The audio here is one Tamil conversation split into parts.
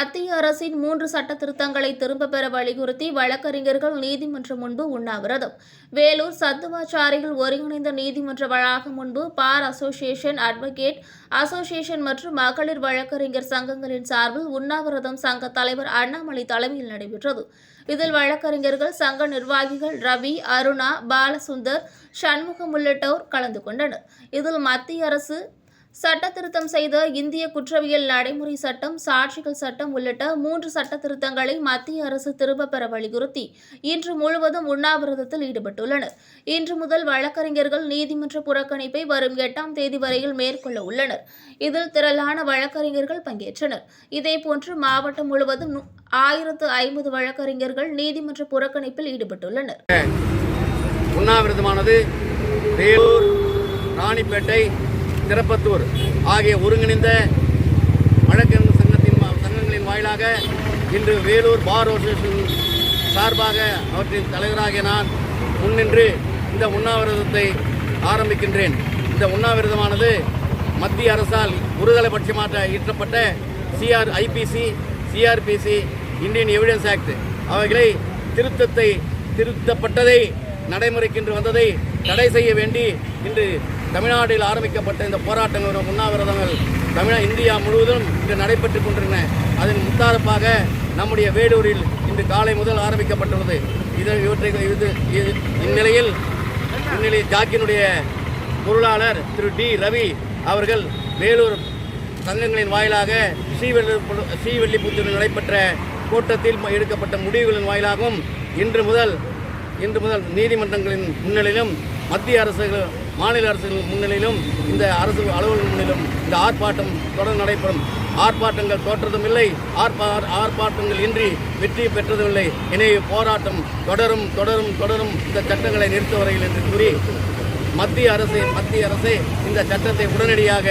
மத்திய அரசின் மூன்று சட்ட திருத்தங்களை திரும்பப் பெற வலியுறுத்தி வழக்கறிஞர்கள் நீதிமன்றம் முன்பு உண்ணாவிரதம். வேலூர் சத்துவாச்சாரிகள் ஒருங்கிணைந்த நீதிமன்ற வளாகம் முன்பு பார் அசோசியேஷன் அட்வொகேட் அசோசியேஷன் மற்றும் மகளிர் வழக்கறிஞர் சங்கங்களின் சார்பில் உண்ணாவிரதம் சங்க தலைவர் அண்ணாமலை தலைமையில் நடைபெற்றது. இதில் வழக்கறிஞர்கள் சங்க நிர்வாகிகள் ரவி அருணா பாலசுந்தர் சண்முகம் உள்ளிட்டோர் கலந்து கொண்டனர். இதில் மத்திய அரசு சட்ட திருத்தம் செய்த இந்திய குற்றவியல் நடைமுறை சட்டம் சாட்சிகள் சட்டம் உள்ளிட்ட மூன்று சட்ட திருத்தங்களை மத்திய அரசு திரும்பப் பெற வலியுறுத்தி இன்று முழுவதும் உண்ணாவிரதத்தில் ஈடுபட்டுள்ளனர். இன்று முதல் வழக்கறிஞர்கள் நீதிமன்ற புறக்கணிப்பை வரும் எட்டாம் தேதி வரையில் மேற்கொள்ள உள்ளனர். இதில் திரளான வழக்கறிஞர்கள் பங்கேற்றனர். இதேபோன்று மாவட்டம் முழுவதும் ஆயிரத்து ஐம்பது வழக்கறிஞர்கள் நீதிமன்ற புறக்கணிப்பில் ஈடுபட்டுள்ளனர். உண்ணாவிரதமானது வேலூர் ராணிப்பேட்டை திருப்பத்தூர் ஆகிய ஒருங்கிணைந்த வழக்கறிஞர் சங்கத்தின் சங்கங்களின் வாயிலாக இன்று வேலூர் பார் அசோசியேஷன் சார்பாக அவற்றின் தலைவராக நான் முன்னின்று இந்த உண்ணாவிரதத்தை ஆரம்பிக்கின்றேன். இந்த உண்ணாவிரதமானது மத்திய அரசால் ஒருதலை பட்சமாக இயற்றப்பட்ட CR IPC CrPC Indian evidence act அவைகளை திருத்தத்தை திருத்தப்பட்டதை நடைமுறைக்கின்று வந்ததை தடை செய்ய வேண்டி இன்று தமிழ்நாட்டில் ஆரம்பிக்கப்பட்ட இந்த போராட்டங்கள் உண்ணாவிரதங்கள் தமிழ இந்தியா முழுவதும் இன்று நடைபெற்றுக் கொண்டிருந்தன அதன் முத்தாரப்பாக நம்முடைய வேலூரில் இன்று காலை முதல் ஆரம்பிக்கப்பட்டுள்ளது. இது இவற்றை இது இது- இந்நிலையில் இந்நிலையில் ஜாக்கினுடைய பொருளாளர் திரு டி ரவி அவர்கள் வேலூர் சங்கங்களின் வாயிலாக ஸ்ரீவெல்லி ஸ்ரீவெல்லிபுத்தூரில் நடைபெற்ற கூட்டத்தில் எடுக்கப்பட்ட முடிவுகளின் வாயிலாகவும் இன்று முதல் இன்று முதல் நீதிமன்றங்களின் முன்னிலையிலும் மத்திய அரசுகள் மாநில அரசுகள் முன்னிலையிலும் இந்த அரசு அலுவலகம் முன்னிலும் இந்த ஆர்ப்பாட்டம் தொடர்ந்து நடைபெறும். ஆர்ப்பாட்டங்கள் தோற்றதும் இல்லை. ஆர்ப்பா ஆர்ப்பாட்டங்கள் இன்றி வெற்றி பெற்றதும் இல்லை எனவே போராட்டம் தொடரும் தொடரும் தொடரும் இந்த சட்டங்களை நிறுத்த வரையில் என்று கூறி மத்திய அரசு மத்திய அரசு இந்த சட்டத்தை உடனடியாக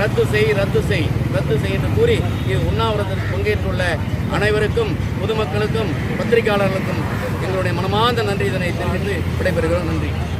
ரத்து செய் ரத்து செய் ரத்து செய் என்று கூறி இது உண்ணாவிரதத்தில் பங்கேற்றுள்ள அனைவருக்கும் பொதுமக்களுக்கும் பத்திரிகையாளர்களுக்கும் எங்களுடைய மனமார்ந்த நன்றி இதனை தெரிவித்து விடைபெறுகிறோம். நன்றி.